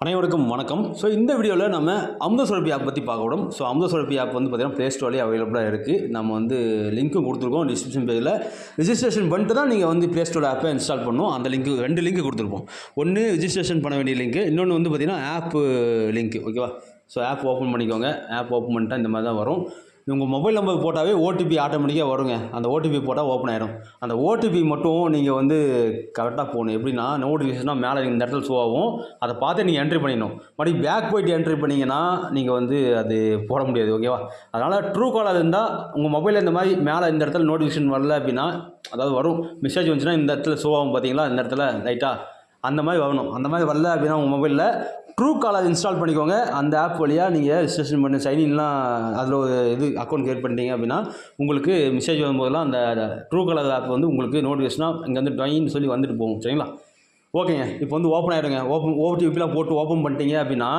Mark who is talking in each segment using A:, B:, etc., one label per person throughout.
A: அனைவருக்கும் வணக்கம். ஸோ இந்த வீடியோவில் நம்ம அமுத சுரப்பி ஆப் பற்றி பார்க்க விடும் ஸோ அமுத சுரப்பி ஆப் வந்து பார்த்திங்கன்னா ப்ளே ஸ்டோர்லேயே அவைலபிளாக இருக்குது நம்ம வந்து லிங்க்கும் கொடுத்துருக்கோம் டிஸ்கிரிப்ஷன் பேஜில் ரிஜிஸ்ட்ரேஷன் பண்ணிட்டு தான் நீங்கள் வந்து ப்ளே ஸ்டோர் ஆப்பை இன்ஸ்டால் பண்ணுவோம் அந்த லிங்க் ரெண்டு லிங்க் கொடுத்துருப்போம். ஒன்று ரிஜிஸ்ட்ரேஷன் பண்ண வேண்டிய லிங்க் இன்னொன்று வந்து பார்த்திங்கன்னா ஆப்பு லிங்க் ஓகேவா ஸோ ஆப் ஓப்பன் பண்ணிக்கோங்க. ஆப் ஓப்பன் பண்ணிட்டா இந்த மாதிரி தான் வரும். உங்கள் மொபைல் நம்பர் போட்டாவே ஓடிபி ஆட்டோமேட்டிக்காக வருங்க. அந்த ஓடிபி போட்டால் ஓப்பன் ஆகிடும் அந்த ஓடிபி மட்டும் நீங்கள் வந்து கரெக்டாக போகணும் எப்படின்னா நோட்டிஃபிகேஷனாக மேலே இந்த இடத்துல ஷோ ஆகும். அதை பார்த்து நீங்கள் என்ட்ரி பண்ணிடணும். மறுபடியும் பேக் போயிட்டு என்ட்ரி பண்ணிங்கன்னா நீங்கள் வந்து அது போட முடியாது ஓகேவா அதனால் ட்ரூ காலர் இருந்தால் உங்கள் மொபைலில் இந்த மாதிரி மேலே இந்த இடத்துல நோட்டிஃபிகேஷன் வரல அப்படின்னா அதாவது வரும். மெசேஜ் வந்துச்சுன்னா இந்த இடத்துல ஷோ ஆகும் பார்த்தீங்களா இந்த இடத்துல ரைட்டாக அந்த மாதிரி வரணும். அந்த மாதிரி வரல அப்படின்னா உங்கள் மொபைலில் ட்ரூ காலர் இன்ஸ்டால் பண்ணிக்கோங்க. அந்த ஆப் வழியாக நீங்கள் ரிஜிஸ்ட்ரேஷன் பண்ணி சைன்இன்லாம் அதில் ஒரு இது அக்கௌண்ட் கிரியேட் பண்ணிட்டீங்க அப்படின்னா உங்களுக்கு மெசேஜ் வரும்போதெல்லாம் அந்த ட்ரூ காலர் ஆப் வந்து உங்களுக்கு நோட்டிஃபிகேஷனாக இங்கே வந்து ட்ராயின்னு சொல்லி வந்துட்டு போகும். சரிங்களா? ஓகேங்க. இப்போ வந்து ஓப்பன் ஆகிடுங்க ஓப்பன் ஓடிபிலாம் போட்டு ஓப்பன் பண்ணிட்டீங்க அப்படின்னா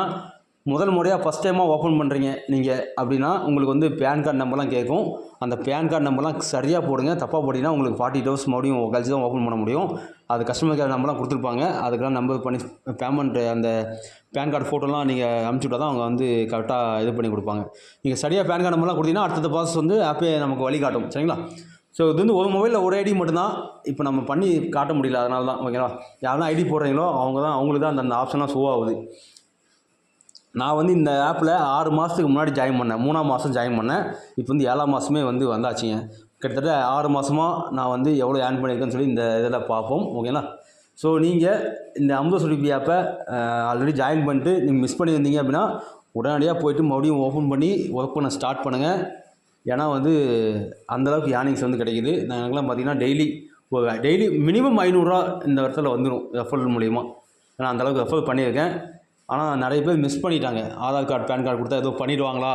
A: முதல் முறையாக ஃபஸ்ட் டைமாக ஓப்பன் பண்ணுறீங்க நீங்கள் அப்படின்னா உங்களுக்கு வந்து பேன் கார்டு நம்பர்லாம் கேட்கும். அந்த பேன் கார்டு நம்பர்லாம் சரியாக போடுங்க. தப்பாக போட்டிங்கன்னா உங்களுக்கு ஃபார்ட்டி டவர்ஸ் மறுபடியும் கழிச்சு தான் ஓப்பன் பண்ண முடியும். அது கஸ்டமர் கேர் நம்பர்லாம் கொடுத்துருப்பாங்க. அதுக்கெல்லாம் நம்பர் பண்ணி பேமெண்ட் அந்த பேன் கார்டு ஃபோட்டோலாம் நீங்கள் அனுப்பிச்சி விட்டா தான் அவங்க வந்து கரெக்டாக இது பண்ணி கொடுப்பாங்க. நீங்கள் சரியாக பேன் கார்டு நம்பர்லாம் கொடுத்தீங்கன்னா அடுத்த ப்ராசஸ் வந்து ஆப்பே நமக்கு வழிகாட்டும் சரிங்களா? ஸோ இது வந்து ஒரு மொபைலில் ஒரு ஐடி மட்டும்தான். இப்போ நம்ம பண்ணி காட்ட முடியல அதனால தான். ஓகேவா யாரெல்லாம் ஐடி போடுறீங்களோ அவங்க தான் அவங்களுக்கு தான் அந்த அந்த ஆப்ஷன்லாம் ஷோ ஆகுது. நான் வந்து இந்த ஆப்பில் ஆறு மாதத்துக்கு முன்னாடி ஜாயின் பண்ணேன். மூணாம் மாதம் ஜாயின் பண்ணேன். இப்போ வந்து ஏழாம் மாதமே வந்து வந்தாச்சுங்க. கிட்டத்தட்ட ஆறு மாதமாக நான் வந்து எவ்வளோ ஏர்ன் பண்ணியிருக்கேன்னு சொல்லி இந்த இதில் பார்ப்போம். ஓகேங்களா ஸோ நீங்கள் இந்த அமுத சுடிபி ஆப்பை ஆல்ரெடி ஜாயின் பண்ணிட்டு நீங்கள் மிஸ் பண்ணியிருந்தீங்க அப்படின்னா உடனடியாக போயிட்டு மறுபடியும் ஓப்பன் பண்ணி ஒர்க் பண்ண ஸ்டார்ட் பண்ணுங்கள் ஏன்னா வந்து அந்தளவுக்கு ஏர்னிங்ஸ் வந்து கிடைக்கிது. நான் எனக்குலாம் பார்த்தீங்கன்னா டெய்லி டெய்லி மினிமம் ஐநூறுரூவா இந்த இடத்துல வந்துடும் ரெஃபரல் மூலிமா நான் அந்தளவுக்கு ரெஃபர் பண்ணியிருக்கேன். ஆனால் நிறைய பேர் மிஸ் பண்ணிட்டாங்க. ஆதார் கார்டு பேன் கார்டு கொடுத்தா எதுவும் பண்ணிடுவாங்களா?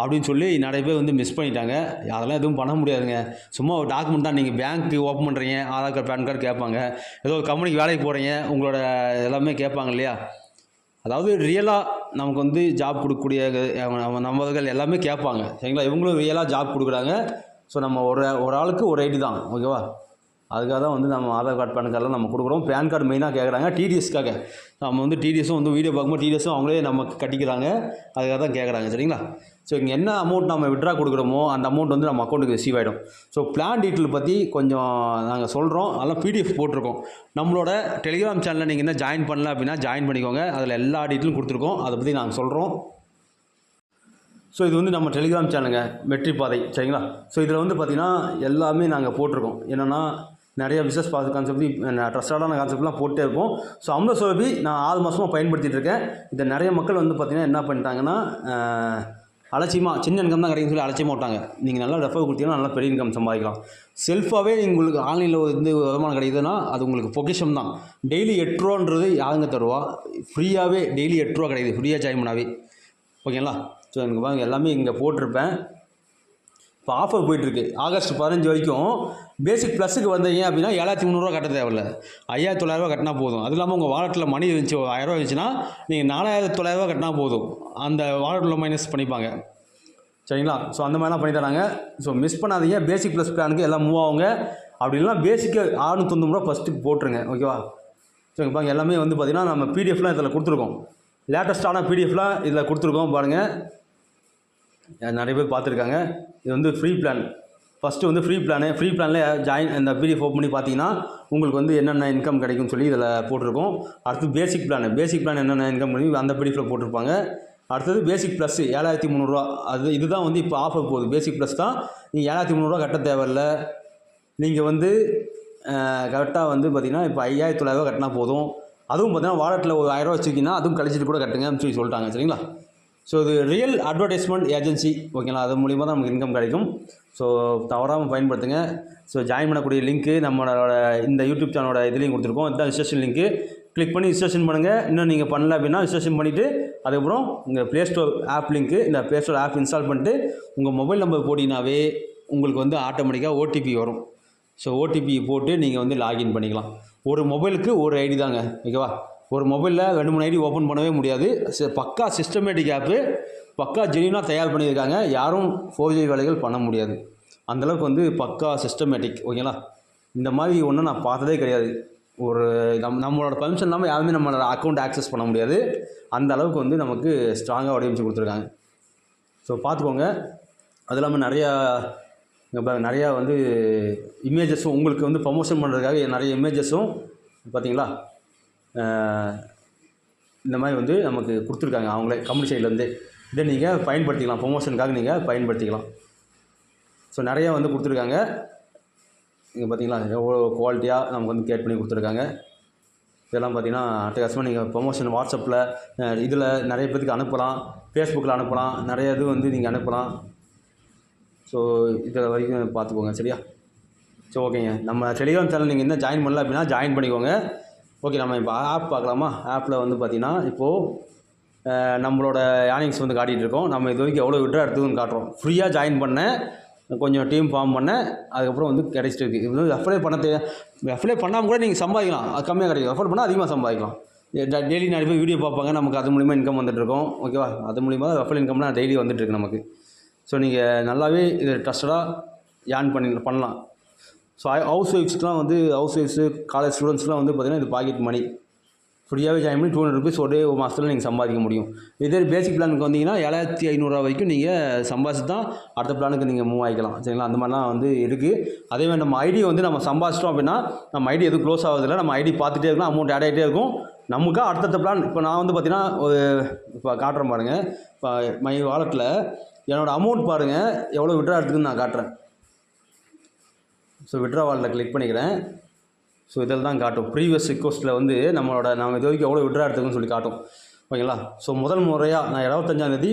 A: அப்படின்னு சொல்லி நிறைய பேர் வந்து மிஸ் பண்ணிட்டாங்க. அதெல்லாம் எதுவும் பண்ண முடியாதுங்க. சும்மா ஒரு டாக்குமெண்ட் தான் நீங்கள் பேங்க்கு ஓப்பன் பண்ணுறீங்க ஆதார் கார்டு பேன் கார்டு கேட்பாங்க. ஏதோ ஒரு கம்பெனிக்கு வேலைக்கு போகிறீங்க உங்களோட எல்லாமே கேட்பாங்க இல்லையா? அதாவது ரியலாக நமக்கு வந்து ஜாப் கொடுக்கக்கூடிய நம்ம நம்பர்கள் எல்லாமே கேட்பாங்க. சரிங்களா? இவங்களும் ரியலாக ஜாப் கொடுக்குறாங்க. ஸோ நம்ம ஒரு ஒரு ஆளுக்கு ஒரு ஐடி தான். ஓகேவா அதுக்காக தான் வந்து நம்ம ஆதார் கார்டு பேன் கார்டெலாம் நம்ம கொடுக்குறோம். பேன் கார்டு மெயினாக கேட்குறாங்க டிடிஎஸ்க்காக நம்ம வந்து டிடிஎஸும் வந்து வீடியோ பார்க்கும்போது டிடிஎஸும் அவங்களே நமக்கு கட்டிக்கிறாங்க. அதுக்காக தான் கேட்குறாங்க சரிங்களா? ஸோ இங்கே என்ன அமௌண்ட் நம்ம விட்ரா கொடுக்குறோமோ அந்த அமௌண்ட் வந்து நம்ம அக்கௌண்ட்டுக்கு ரிசீவ் ஆகிடும் ஸோ பிளான் டீட்டெயில் பற்றி கொஞ்சம் நாங்கள் சொல்கிறோம் அதெல்லாம் பிடிஎஃப் போட்டிருக்கோம். நம்மளோட டெலிகிராம் சேனலில் நீங்கள் என்ன ஜாயின் பண்ணல அப்படின்னா ஜாயின் பண்ணிக்கோங்க. அதில் எல்லா டீட்டெயிலும் கொடுத்துருக்கோம். அதை பற்றி நாங்கள் சொல்கிறோம் ஸோ இது வந்து நம்ம டெலிகிராம் சேனலுங்க வெற்றி பாதை சரிங்களா? ஸோ இதில் வந்து பார்த்திங்கன்னா எல்லாமே நாங்கள் போட்டிருக்கோம். என்னென்னா நிறைய பிஸ்னஸ் பாஸ் கான்செப்ட் ட்ரஸ்டான கான்செப்ட்லாம் போட்டே இருப்போம். ஸோ அமுத சுரபி நான் ஆறு மாதமாக பயன்படுத்திட்டு இருக்கேன் இதை நிறைய மக்கள் வந்து பார்த்திங்கன்னா என்ன பண்ணிட்டாங்கன்னா அலட்சியமாக சின்ன இன்கம் தான் கிடைக்குன்னு சொல்லி அலட்சியமாக விட்டாங்க. நீங்கள் நல்லா ரெஃபர் கொடுத்தீங்கன்னா நல்லா பெரிய இன்கம் சம்பாதிக்கலாம். செல்ஃபாகவே உங்களுக்கு ஆன்லைனில் வந்து வருமானம் கிடைக்குதுன்னா அது உங்களுக்கு பொக்கிஷம் தான். டெய்லி எட்டு ரூபான்றது யாருங்க தருவா? ஃப்ரீயாகவே டெய்லி எட்டு ரூபா கிடைக்குது. ஃப்ரீயாக ஜாயின் பண்ணாவே. ஓகேங்களா ஸோ எனக்கு பாருங்கள் எல்லாமே இங்கே போட்டிருப்பேன். இப்போ ஆஃபர் போயிட்டுருக்கு. ஆகஸ்ட் பதினஞ்சு வரைக்கும் பேசிக் ப்ளஸுக்கு வந்தீங்க அப்படின்னா ஏழாயிரத்தி முந்நூறுரூவா கட்ட தேவையில்ல. ஐயாயிரத்தி தொள்ளாயிரரூவா கட்டினா போதும். அது இல்லாமல் உங்கள் வாலெட்டில் மணி இருந்துச்சு ஒரு ஆயிரரூவா இருந்துச்சுன்னா நீங்கள் நாலாயிரத்தி தொள்ளாயிரரூவா கட்டினா போதும். அந்த வாலெட்டில் மைனஸ் பண்ணிப்பாங்க. சரிங்களா? ஸோ அந்த மாதிரிலாம் பண்ணி தராங்க. ஸோ மிஸ் பண்ணாதீங்க. பேசிக் ப்ளஸ் பிளானுக்கு எல்லாம் மூவ் ஆகுங்க. அப்படி இல்லைனா பேசிக்கு ஆறுநூத்தொண்ணூறு ரூபா ஃபஸ்ட்டு போட்டுருங்க. ஓகேவா ஸோ பாருங்க. எல்லாமே வந்து பார்த்திங்கன்னா நம்ம பிடிஎஃப்லாம் இதில் கொடுத்துருக்கோம். லேட்டஸ்ட்டான பிடிஎஃப்லாம் இதில் கொடுத்துருக்கோம் பாருங்கள் நிறைய பேர் பார்த்துருக்காங்க. இது வந்து ஃப்ரீ பிளான் ஃபஸ்ட்டு வந்து ஃப்ரீ பிளானு ஃப்ரீ பிளானில் ஜாயின் இந்த பிடிஎஃப் ஓப்பன் பண்ணி பார்த்தீங்கன்னா உங்களுக்கு வந்து என்னென்ன இன்கம் கிடைக்கும்னு சொல்லி இதில் போட்டிருக்கோம். அடுத்து பேசிக் பிளான் பேசிக் பிளான் என்னென்ன இன்கம் பண்ணி அந்த பிடிஎஃபில் போட்டிருப்பாங்க. அடுத்தது பேசிக் ப்ளஸ் ஏழாயிரத்தி முந்நூறுரூவா அது இதுதான் வந்து இப்போ ஆஃபர் போகுது. பேசிக் ப்ளஸ் தான். நீங்கள் ஏழாயிரத்தி முந்நூறுரூவா கட்ட தேவையில்ல. நீங்கள் வந்து கரெக்டாக வந்து பார்த்தீங்கன்னா இப்போ ஐயாயிரத்தி தொள்ளாயிரரூவா கட்டினா போதும். அதுவும் பார்த்தீங்கன்னா வாலெட்டில் ஒரு ஆயிரரூவா வச்சுருக்கீங்கன்னா அதுவும் கழிச்சிட்டு கூட கட்டுங்கன்னு சொல்லி சொல்லிட்டாங்க. சரிங்களா? ஸோ இது ரியல் அட்வர்டைஸ்மெண்ட் ஏஜென்சி ஓகேங்களா அது மூலிமா தான் நமக்கு இன்கம் கிடைக்கும். ஸோ தவறாமல் பயன்படுத்துங்க. ஸோ ஜாயின் பண்ணக்கூடிய லிங்க்கு நம்மளோட இந்த யூடியூப் சேனலோட இதுலேயும் கொடுத்துருக்கோம். இதுதான் ரிஜிஸ்ட்ரேஷன் லிங்க்கு கிளிக் பண்ணி ரிஜிஸ்ட்ரேஷன் பண்ணுங்கள் இன்னும் நீங்கள் பண்ணல அப்படின்னா ரிஜிஸ்ட்ரேஷன் பண்ணிவிட்டு அதுக்கப்புறம் உங்கள் ப்ளே ஸ்டோர் ஆப் லிங்க்கு இந்த ப்ளே ஸ்டோர் ஆப் இன்ஸ்டால் பண்ணிட்டு உங்கள் மொபைல் நம்பர் போட்டிங்கனாவே உங்களுக்கு வந்து ஆட்டோமேட்டிக்காக ஓடிபி வரும். ஸோ ஓடிபி போட்டு நீங்கள் வந்து லாகின் பண்ணிக்கலாம். ஒரு மொபைலுக்கு ஒரு ஐடி தாங்க ஓகேவா ஒரு மொபைலில் ரெண்டு மூணு ஐடி ஓப்பன் பண்ணவே முடியாது. பக்கா சிஸ்டமேட்டிக் ஆப்பு பக்கா ஜெனியூனாக தயார் பண்ணியிருக்காங்க. யாரும் ஃபோர் ஜி வேலைகள் பண்ண முடியாது. அந்தளவுக்கு வந்து பக்கா சிஸ்டமேட்டிக் ஓகேங்களா இந்த மாதிரி ஒன்றும் நான் பார்த்ததே கிடையாது. ஒரு நம் நம்மளோட பர்மிஷன் இல்லாமல் யாருமே நம்மளோட அக்கௌண்ட் ஆக்சஸ் பண்ண முடியாது. அந்த அளவுக்கு வந்து நமக்கு ஸ்ட்ராங்காக வடிவமைச்சு கொடுத்துருக்காங்க. ஸோ பார்த்துக்கோங்க. அது இல்லாமல் நிறையா இப்போ நிறையா வந்து இமேஜஸும் உங்களுக்கு வந்து ப்ரமோஷன் பண்ணுறதுக்காக நிறைய இமேஜஸும் பார்த்தீங்களா? இந்த மாதிரி வந்து நமக்கு கொடுத்துருக்காங்க. அவங்களே கம்பெனி சைட்லேருந்து இதை நீங்கள் பயன்படுத்திக்கலாம். ப்ரொமோஷனுக்காக நீங்கள் பயன்படுத்திக்கலாம். ஸோ நிறையா வந்து கொடுத்துருக்காங்க. இங்கே பார்த்தீங்களா எவ்வளோ குவாலிட்டியாக நமக்கு வந்து கேட் பண்ணி கொடுத்துருக்காங்க. இதெல்லாம் பார்த்தீங்கன்னா அட்டகாசமாக நீங்கள் ப்ரொமோஷன் வாட்ஸ்அப்பில் இதில் நிறைய பேருக்கு அனுப்பலாம். ஃபேஸ்புக்கில் அனுப்பலாம். நிறைய இது வந்து நீங்கள் அனுப்பலாம். ஸோ இதில் வரைக்கும் பார்த்துக்கோங்க. சரியா? ஸோ ஓகேங்க நம்ம டெலிகிராம் சேனல் நீங்கள் இன்னும் ஜாயின் பண்ணல அப்படின்னா ஜாயின் பண்ணிக்கோங்க. ஓகே நம்ம இப்போ ஆப் பார்க்கலாமா? ஆப்பில் வந்து பார்த்திங்கன்னா இப்போது நம்மளோட ஏர்னிங்ஸ் வந்து காட்டிகிட்டு இருக்கோம். நம்ம இது வரைக்கும் எவ்வளோ விட்ரா எடுத்துக்குன்னு காட்டுறோம். ஃப்ரீயாக ஜாயின் பண்ணேன் கொஞ்சம் டீம் ஃபார்ம் பண்ணேன் அதுக்கப்புறம் வந்து கிடைச்சிட்டு இருக்குது இது வந்து அப்ளை பண்ண தேவை அப்ளை பண்ணாமல் கூட நீங்கள் சம்பாதிக்கலாம். அது கம்மியாக கிடைக்கும் ரெஃபர் பண்ணால் அதிகமாக சம்பாதிக்கலாம். டெய்லி நிறைய பேர் வீடியோ பார்ப்பாங்க. நமக்கு அது மூலிமா இன்கம் வந்துட்டுருக்கோம் ஓகேவா அது மூலிமா ரெஃபர் இன்கம்லாம் டெய்லி வந்துட்டுருக்கு நமக்கு. ஸோ நீங்கள் நல்லாவே இது ட்ரஸ்டடாக ஏர்ன் பண்ணி பண்ணலாம். ஸோ ஹவுஸ் ஒய்ஃப்ஸ்க்குலாம் வந்து ஹவுஸ் ஒய்ஃப்ஸு காலேஜ் ஸ்டூடெண்ட்ஸ்லாம் வந்து பார்த்திங்கன்னா இது பாக்கெட் மணி ஃப்ரீயாகவே ஜாயின் பண்ணி டூ ஹண்ட்ரட் ருபீஸ் ஒரே ஒரு மாதத்தில் நீங்கள் சம்பாதிக்க முடியும். இதே பேசிக் பிளானுக்கு வந்தீங்கன்னா ஏழாயிரத்தி ஐநூறுரூவா வரைக்கும் நீங்கள் சம்பாதிச்சு தான் அடுத்த பிளானுக்கு நீங்கள் மூவ் ஆகிக்கலாம் சரிங்களா? அந்த மாதிரிலாம் வந்து இருக்குது அதே மாதிரி நம்ம ஐடி வந்து நம்ம சம்பாதிச்சிட்டோம் அப்படின்னா நம்ம ஐடி எதுவும் க்ளோஸ் ஆகுதில்லை நம்ம ஐடி பார்த்துட்டே இருக்கணும் அமௌண்ட் ஆட் ஆகிட்டே இருக்கும். நமக்கு அடுத்தடுத்த பிளான் இப்போ நான் வந்து பார்த்தீங்கன்னா ஒரு இப்போ காட்டுறேன் பாருங்கள் இப்போ மை வாலெட்டில் என்னோடய அமௌண்ட் பாருங்கள் எவ்வளோ விட்ரா எடுத்துக்குன்னு நான் காட்டுறேன். ஸோ விட்ரா வாலில் கிளிக் பண்ணிக்கிறேன். ஸோ இதில் தான் காட்டும். ப்ரீவியஸ் ரிக்வஸ்ட்டில் வந்து நம்மளோட நம்ம இது வரைக்கும் எவ்வளோ விட்ரா எடுத்துக்கணும்னு சொல்லி காட்டும். ஓகேங்களா? ஸோ முதல் முறையாக நான் இருபத்தஞ்சாந்தேதி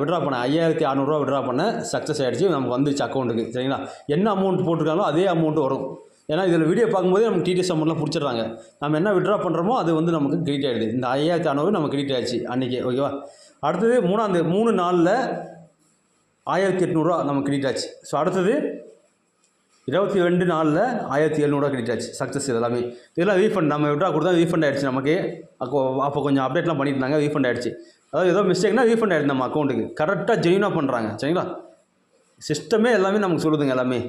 A: விட்ரா பண்ணேன். ஐயாயிரத்தி அறநூறுவா விட்ரா பண்ணேன். சக்ஸஸ் ஆகிடுச்சு நமக்கு வந்துச்சு அக்கௌண்ட்டுக்கு சரிங்களா? என்ன அமௌண்ட் போட்டிருக்காங்களோ அதே அமௌண்ட் வரும். ஏன்னா இதில் வீடியோ பார்க்கும்போதே நமக்கு டிடிஎஸ் அமௌண்ட்லாம் பிடிச்சிடுறாங்க. நம்ம என்ன விட்ரா பண்ணுறோமோ அது வந்து நமக்கு கிரெடிட் ஆகிடுது இந்த ஐயாயிரத்தி அறநூறு நமக்கு கிரெடிட் ஆயிடுச்சு அன்றைக்கி ஓகேவா? அடுத்தது மூணாந்தேதி மூணு நாளில் ஆயிரத்தி எட்நூறுரூவா நமக்கு கிரெடிட் ஆச்சு. ஸோ அடுத்தது இருபத்தி ரெண்டு நாளில் ஆயிரத்தி எழுநூறுவா கிடைச்சாச்சு. சக்ஸஸ் இதெல்லாமே இதெல்லாம் ரீஃபண்ட் நம்ம விட்ரா கொடுத்தா ரீஃபண்ட் ஆயிடுச்சு நமக்கு. அப்போ அப்போ கொஞ்சம் அப்டேட்லாம் பண்ணியிருந்தாங்க ரீஃபண்ட் ஆயிடுச்சு. அதாவது ஏதோ மிஸ்டேக்னா ரீஃபண்ட் ஆயிடுது நம்ம அக்கௌண்ட்டுக்கு கரெக்டாக ஜெயினாக பண்ணுறாங்க சரிங்களா? சிஸ்டமே எல்லாமே நமக்கு சொல்லுதுங்க எல்லாமே.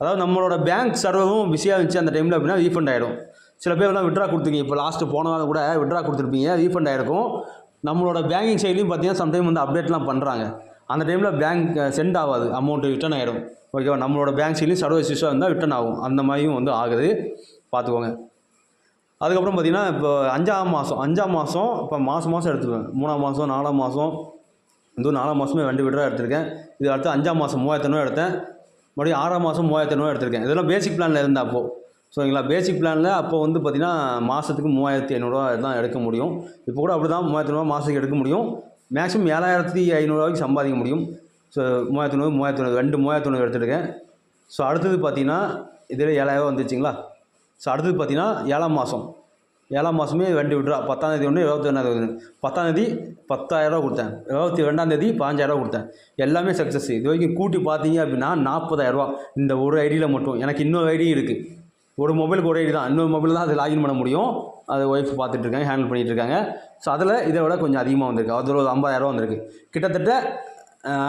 A: அதாவது நம்மளோட பேங்க் சர்வரும் பிஸியாக இருந்துச்சு அந்த டைமில் அப்படின்னா ரீஃபண்ட் ஆகிடும் சில பேர்லாம் விட்ரா கொடுத்தீங்க. இப்போ லாஸ்ட்டு போன வாரம் கூட விட்ரா கொடுத்துருப்பீங்க ரீஃபண்ட் ஆகிருக்கும் நம்மளோட பேங்கிங் சைட்லையும் பார்த்தீங்கன்னா சம்டைம் வந்து அப்டேட்லாம் பண்ணுறாங்க அந்த டைமில் பேங்க் சென்ட் ஆகாது. அமௌண்ட் ரிட்டர்ன் ஆகிடும் ஓகேவா நம்மளோட பேங்க் சைட்லேயும் சர்வீஸ் இஷ்யூ இருந்தால் ரிட்டர்ன் ஆகும். அந்த மாதிரியும் வந்து ஆகுது. பார்த்துக்கோங்க அதுக்கப்புறம் பார்த்தீங்கன்னா இப்போ அஞ்சாம் மாதம் அஞ்சாம் மாதம் இப்போ மாதம் மாதம் எடுத்துப்பேன். மூணாம் மாதம் நாலாம் மாதம் இதுவும் நாலாம் மாதமே ரெண்டு விட்ரா எடுத்திருக்கேன். இது அடுத்து அஞ்சாம் மாதம் மூவாயிரத்தி எடுத்தேன். மறுபடியும் ஆறாம் மாதம் மூவாயிரத்தி எடுத்திருக்கேன். இதெல்லாம் பேசிக் பிளானில் இருந்தால் அப்போது சரிங்களா பேசிக் பிளானில் அப்போ வந்து பார்த்திங்கன்னா மாதத்துக்கு மூவாயிரத்தி ஐநூறுரூவா தான் எடுக்க முடியும். இப்போ கூட அப்படி தான் மூவாயிரத்தி மாதத்துக்கு எடுக்க முடியும். மேக்ஸிமம் ஏழாயிரத்தி ஐநூறுரூவாய்க்கு சம்பாதிக்க முடியும். ஸோ மூவாயிரத்தி நூறு மூவாயிரத்தி ஐநூறு ரெண்டு மூவாயிரத்தி ஐநூறு எடுத்துருக்கேன். ஸோ அடுத்தது பார்த்தீங்கன்னா இதில் ஏழாயிரம் வந்துச்சுங்களா? ஸோ அடுத்தது பார்த்தீங்கன்னா ஏழாம் மாதம் ஏழாம் மாதமே ரெண்டு விட்ரா பத்தாந்தேதி ஒன்று இருபத்தி ஒன்றாந்தேதி ஒன்று பத்தாந்தேதி பத்தாயிரரூவா கொடுத்தேன். இருபத்தி ரெண்டாந்தேதி பாஞ்சாயிரரூவா கொடுத்தேன். எல்லாமே சக்ஸஸ் இது வரைக்கும் கூட்டி பார்த்தீங்க அப்படின்னா நாற்பதாயிரரூவா இந்த ஒரு ஐடியில் மட்டும். எனக்கு இன்னொரு ஐடியும் இருக்குது ஒரு மொபைலுக்கு ஒரு ஐடி தான். இன்னொரு மொபைல் தான் அது லாகின் பண்ண முடியும். அது ஒய்ஃப் பார்த்துட்டு இருக்காங்க ஹேண்டில் பண்ணிகிட்டு இருக்காங்க. ஸோ அதில் இதை விட கொஞ்சம் அதிகமாக வந்திருக்கு. அதில் ஒரு ஐம்பதாயிரரூவா வந்திருக்கு. கிட்டத்தட்ட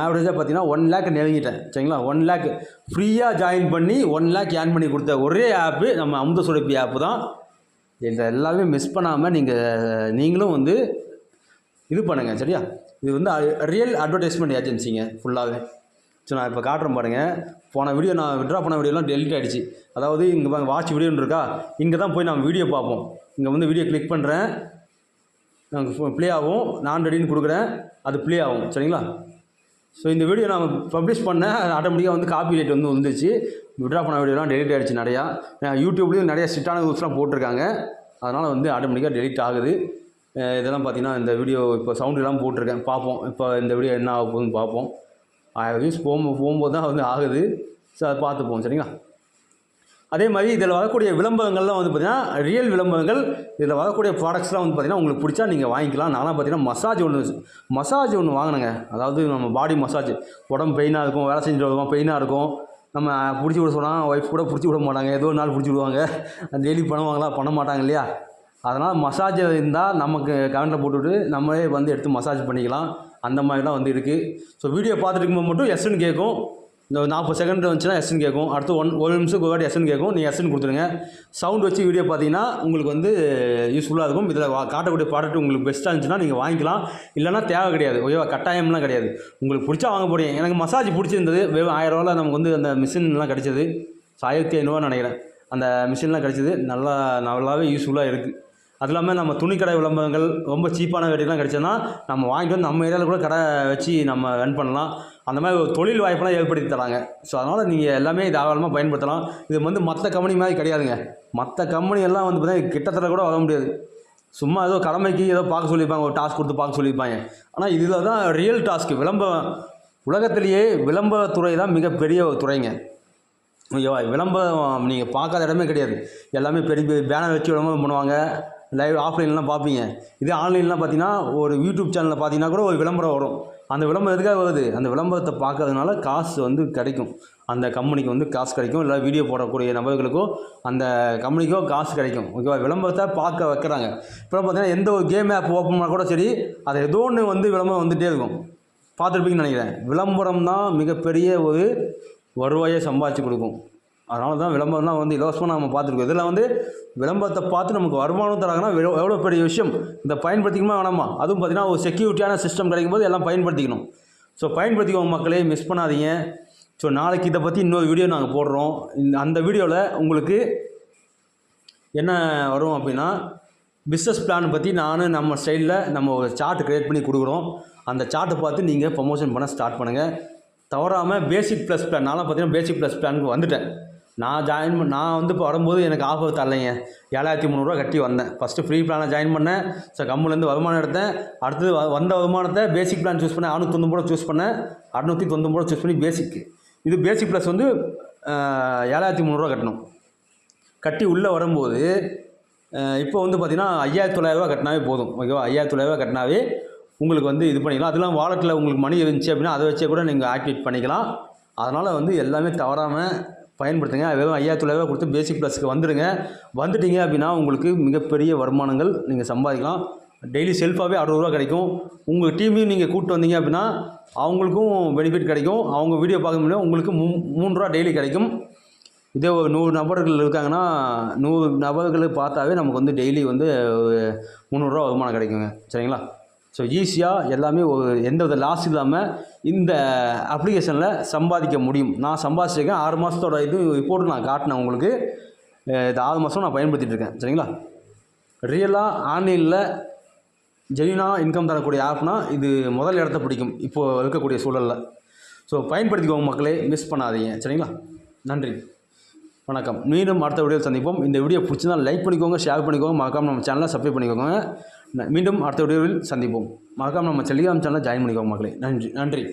A: ஆவரேஜாக பார்த்தீங்கன்னா ஒன் லேக் நெருங்கிட்டேன். சரிங்களா? ஒன் லேக் ஃப்ரீயாக ஜாயின் பண்ணி ஒன் லேக் ஏர்ன் பண்ணி கொடுத்த ஒரே ஆப்பு நம்ம அமுத சுரப்பி ஆப்பு தான். இதை எல்லாமே மிஸ் பண்ணாமல் நீங்கள் நீங்களும் வந்து இது பண்ணுங்கள் சரியா? இது வந்து ரியல் அட்வர்டைஸ்மெண்ட் ஏஜென்சிங்க ஃபுல்லாகவே ஸோ நான் இப்போ காட்டுறேன் பாருங்கள் போன வீடியோ நான் விட்ரா பண்ண வீடியோலாம் டெலிட் ஆகிடுச்சு அதாவது இங்கே வாட்ச் வீடியோன்னு இருக்கா? இங்கே தான் போய் நம்ம வீடியோ பார்ப்போம். இங்கே வந்து வீடியோ கிளிக் பண்ணுறேன் நாங்கள் ப்ளே ஆகும். நான் ரெடின்னு கொடுக்குறேன். அது ப்ளே ஆகும். சரிங்களா? ஸோ இந்த வீடியோ நான் பப்ளிஷ் பண்ணேன். ஆட்டோமேட்டிக்காக வந்து காப்பி ரேட் வந்து வந்துச்சு விட்ரா பண்ண வீடியோலாம் டெலிட் ஆகிடுச்சு நிறையா. யூடியூப்லேயும் நிறையா ஸ்ட்ரிக்டான ரூல்ஸ்லாம் போட்டிருக்காங்க. அதனால் வந்து ஆட்டோமேட்டிக்காக டெலிட் ஆகுது. இதெல்லாம் பார்த்தீங்கன்னா இந்த வீடியோ இப்போ சவுண்டுலாம் போட்டிருக்கேன். பார்ப்போம். இப்போ இந்த வீடியோ என்ன ஆக போகுதுன்னு பார்ப்போம். யூஸ் போகும் போகும்போது போகும்போது தான் வந்து ஆகுது. ஸோ அதை பார்த்துப்போம். சரிங்களா? அதே மாதிரி இதில் வரக்கூடிய விளம்பரங்கள்லாம் வந்து பார்த்திங்கன்னா ரியல் விளம்பரங்கள் இதில் வரக்கூடிய ப்ராடக்ட்ஸ்லாம் வந்து பார்த்திங்கன்னா உங்களுக்கு பிடிச்சா நீங்கள் வாங்கிக்கலாம். நானும் பார்த்தீங்கன்னா மசாஜ் ஒன்று மசாஜ் ஒன்று வாங்கினேங்க. அதாவது நம்ம பாடி மசாஜ் உடம்பு பெயினாக இருக்கும் வேலை செஞ்சுட்டு வருவோம் பெயினாக இருக்கும். நம்ம பிடிச்சி விட சொன்னால் ஒய்ஃப் கூட பிடிச்சி விட மாட்டாங்க. ஏதோ ஒரு நாள் பிடிச்சி விடுவாங்க. டெய்லி பண்ணுவாங்களா பண்ண மாட்டாங்க இல்லையா? அதனால் மசாஜ் இருந்தால் நமக்கு கரண்டில் போட்டுவிட்டு நம்மளே வந்து எடுத்து மசாஜ் பண்ணிக்கலாம். அந்த மாதிரிலாம் வந்து இருக்குது ஸோ வீடியோ பார்த்துட்டு இருக்கும்போது மட்டும் எஸ்ன்னு கேட்கும். இந்த நாற்பது செகண்ட் வந்துச்சுன்னா எஸ்என் கேட்கும். அடுத்து ஒன் ஒரு நிமிஷத்துக்கு ஒரு வாட்டி எஸ்என் கேட்கும். நீங்கள் எஸ்என் கொடுத்துருங்க. சவுண்ட் வச்சு வீடியோ பார்த்தீங்கன்னா உங்களுக்கு வந்து யூஸ்ஃபுல்லாக இருக்கும். இதில் காட்டக்கூடிய ப்ராடக்ட் உங்களுக்கு பெஸ்ட்டாக இருந்துச்சுன்னா நீங்கள் வாங்கிக்கலாம். இல்லைனா தேவை கிடையாது. ஓகேவா கட்டாயம்லாம் கிடையாது. உங்களுக்கு பிடிச்சா வாங்க போகிறீங்க எனக்கு மசாஜ் பிடிச்சிருந்தது. வெறும் ஆயிரம் ரூபாயில் நமக்கு வந்து அந்த மிஷின்லாம் கிடச்சிது. ஸோ ஆயிரத்தி ஐநூறுவா நினைக்கிறேன். அந்த மிஷின்லாம் கிடச்சிது. நல்லா நல்லாவே யூஸ்ஃபுல்லாக இருக்குது அது இல்லாமல் நம்ம துணிக்கடை விளம்பரங்கள் ரொம்ப சீப்பான ரேட்டுலாம் கிடச்சதுன்னா நம்ம வாங்கிட்டு வந்து நம்ம ஏரியாவில் கூட கடை வச்சு நம்ம ரன் பண்ணலாம். அந்த மாதிரி ஒரு தொழில் வாய்ப்பெல்லாம் ஏற்படுத்தி தராங்க. ஸோ அதனால் நீங்கள் எல்லாமே தாராளமாக பயன்படுத்தலாம். இது வந்து மற்ற கம்பெனி மாதிரி கிடையாதுங்க. மற்ற கம்பெனி எல்லாம் வந்து பார்த்தீங்கன்னா கிட்டத்தட்ட கூட வர முடியாது. சும்மா ஏதோ கடமைக்கு ஏதோ பார்க்க சொல்லியிருப்பாங்க ஒரு டாஸ்க் கொடுத்து பார்க்க சொல்லியிருப்பாங்க. ஆனால் இதில் தான் ரியல் டாஸ்க்கு விளம்பரம் உலகத்திலேயே விளம்பரத்துறை தான் மிகப்பெரிய ஒரு துறைங்க. ஓகேவா விளம்பரம் நீங்கள் பார்க்காத இடமே கிடையாது. எல்லாமே பெரிய பெரிய பேனர் வச்சு விளம்பரம் பண்ணுவாங்க. லைவ் ஆஃப்லைன்லாம் பார்ப்பீங்க. இதே ஆன்லைன்லாம் பார்த்தீங்கன்னா ஒரு யூடியூப் சேனலில் பார்த்தீங்கன்னா கூட ஒரு விளம்பரம் வரும். அந்த விளம்பரம் எதுக்காக வருது? அந்த விளம்பரத்தை பார்க்கறதுனால காசு வந்து கிடைக்கும். அந்த கம்பெனிக்கு வந்து காசு கிடைக்கும். இல்லை வீடியோ போடக்கூடிய நபர்களுக்கோ அந்த கம்பெனிக்கோ காசு கிடைக்கும். ஓகேவா விளம்பரத்தை பார்க்க வைக்கிறாங்க. இப்போ பார்த்தீங்கன்னா எந்த ஒரு கேம் ஆப் ஓப்பன் பண்ணால் கூட சரி அது ஏதோ ஒன்று வந்து விளம்பரம் வந்துகிட்டே இருக்கும். பார்த்துருப்பீங்கன்னு நினைக்கிறேன். விளம்பரம் தான் மிகப்பெரிய ஒரு வருவாயை சம்பாதிச்சு கொடுக்கும். அதனால தான் விளம்பரம் தான் வந்து இலவசமாக நம்ம பார்த்துருக்கோம். இதில் வந்து விளம்பரத்தை பார்த்து நமக்கு வருமானம் தராங்கன்னா எவ்வளோ பெரிய விஷயம்? இதை பயன்படுத்திக்கணுமா வேணாமா? அதுவும் பார்த்திங்கன்னா ஒரு செக்யூரிட்டியான சிஸ்டம் கிடைக்கும் போது எல்லாம் பயன்படுத்திக்கணும். ஸோ பயன்படுத்திக்கோங்க மக்களே மிஸ் பண்ணாதீங்க. ஸோ நாளைக்கு இதை பற்றி இன்னொரு வீடியோ நாங்கள் போடுறோம். இந்த அந்த வீடியோவில் உங்களுக்கு என்ன வரும் அப்படின்னா பிஸ்னஸ் பிளான் பற்றி நான் நம்ம ஸ்டைலில் நம்ம ஒரு சார்ட் க்ரியேட் பண்ணி கொடுக்குறோம். அந்த சார்ட்டை பார்த்து நீங்கள் ப்ரொமோஷன் பண்ண ஸ்டார்ட் பண்ணுங்கள் தவறாமல் பேசிக் ப்ளஸ் பிளான் நானும் பார்த்தீங்கன்னா பேசிக் ப்ளஸ் பிளானுக்கு வந்துட்டேன். நான் ஜாயின் பண்ண நான் வந்து இப்போ வரும்போது எனக்கு ஆஃபர் தரலைங்க. ஏழாயிரத்தி முந்நூறுரூவா கட்டி வந்தேன். ஃபஸ்ட்டு ஃப்ரீ பிளானை ஜாயின் பண்ணேன். ஸோ கம்முலேருந்து வருமானம் எடுத்தேன். அடுத்தது வ- வந்த வருமானத்தை பேசிக் பிளான் சூஸ் பண்ணேன். அறுநூத்தி தொண்ணூறு சூஸ் பண்ணேன். அறுநூற்றி தொண்ணூறு சூஸ் பண்ணி பேசிக் இது பேசிக் ப்ளஸ் வந்து ஏழாயிரத்தி முந்நூறுரூவா கட்டணும். கட்டி உள்ளே வரும்போது இப்போ வந்து பார்த்தீங்கன்னா ஐயாயிரத்தி தொள்ளாயிரரூவா கட்டினாவே போதும். ஓகேவா? ஐயாயிரத்தி தொள்ளாயிரரூவா கட்டினாவே உங்களுக்கு வந்து இது பண்ணிக்கலாம். அதெல்லாம் வாலெட்டில் உங்களுக்கு மணி இருந்துச்சு அப்படின்னா அதை வச்சே கூட நீங்கள் ஆக்டிவேட் பண்ணிக்கலாம். அதனால் வந்து எல்லாமே தவறாமல் பயன்படுத்துங்க. வெறும் ஐயாயிரத்தி தொள்ளாயிரரூவா கொடுத்து பேசிக் ப்ளஸ்க்கு வந்துடுங்க வந்துட்டீங்க அப்படின்னா உங்களுக்கு மிகப்பெரிய வருமானங்கள் நீங்கள் சம்பாதிக்கலாம். டெய்லி செல்ஃபாகவே அறுபது ரூபா கிடைக்கும். உங்கள் டீமையும் நீங்கள் கூப்பிட்டு வந்தீங்க அப்படின்னா அவங்களுக்கும் பெனிஃபிட் கிடைக்கும். அவங்க வீடியோ பார்க்க முடியும். உங்களுக்கு மூ மூணு ரூபா டெய்லி கிடைக்கும். இதே ஒரு நூறு நபர்கள் இருக்காங்கன்னா நூறு நபர்களை பார்த்தாவே நமக்கு வந்து டெய்லி வந்து ஒரு முந்நூறுரூவா வருமானம் கிடைக்குங்க. சரிங்களா? ஸோ ஈஸியாக எல்லாமே ஒரு எந்த வித லாஸ் இல்லாமல் இந்த அப்ளிகேஷனில் சம்பாதிக்க முடியும். நான் சம்பாதிச்சிருக்கேன். ஆறு மாதத்தோட இது ரிப்போர்ட்டு நான் காட்டினேன் உங்களுக்கு. இது ஆறு மாதம் நான் பயன்படுத்திகிட்டு இருக்கேன். சரிங்களா? ரியலாக ஆன்லைனில் ஜெனியூனாக இன்கம் தரக்கூடிய ஆப்னா இது முதல் இடத்த பிடிக்கும். இப்போது இருக்கக்கூடிய சூழலில். ஸோ பயன்படுத்திக்கோங்க மக்களே. மிஸ் பண்ணாதீங்க. சரிங்களா? நன்றி. வணக்கம். மீண்டும் அடுத்த வீடியோவில் சந்திப்போம். இந்த வீடியோ பிடிச்சிருந்தால் லைக் பண்ணிக்கோங்க ஷேர் பண்ணிக்கோங்க. மறக்காம நம்ம சேனலை சப்ஸ்கிரைப் பண்ணிக்கோங்க. மீண்டும் அடுத்த வீடியோவில் சந்திப்போம். மறக்காமல் நம்ம டெலிகிராம் சேனலை ஜாயின் பண்ணிக்கோங்க மக்களே. நன்றி. நன்றி.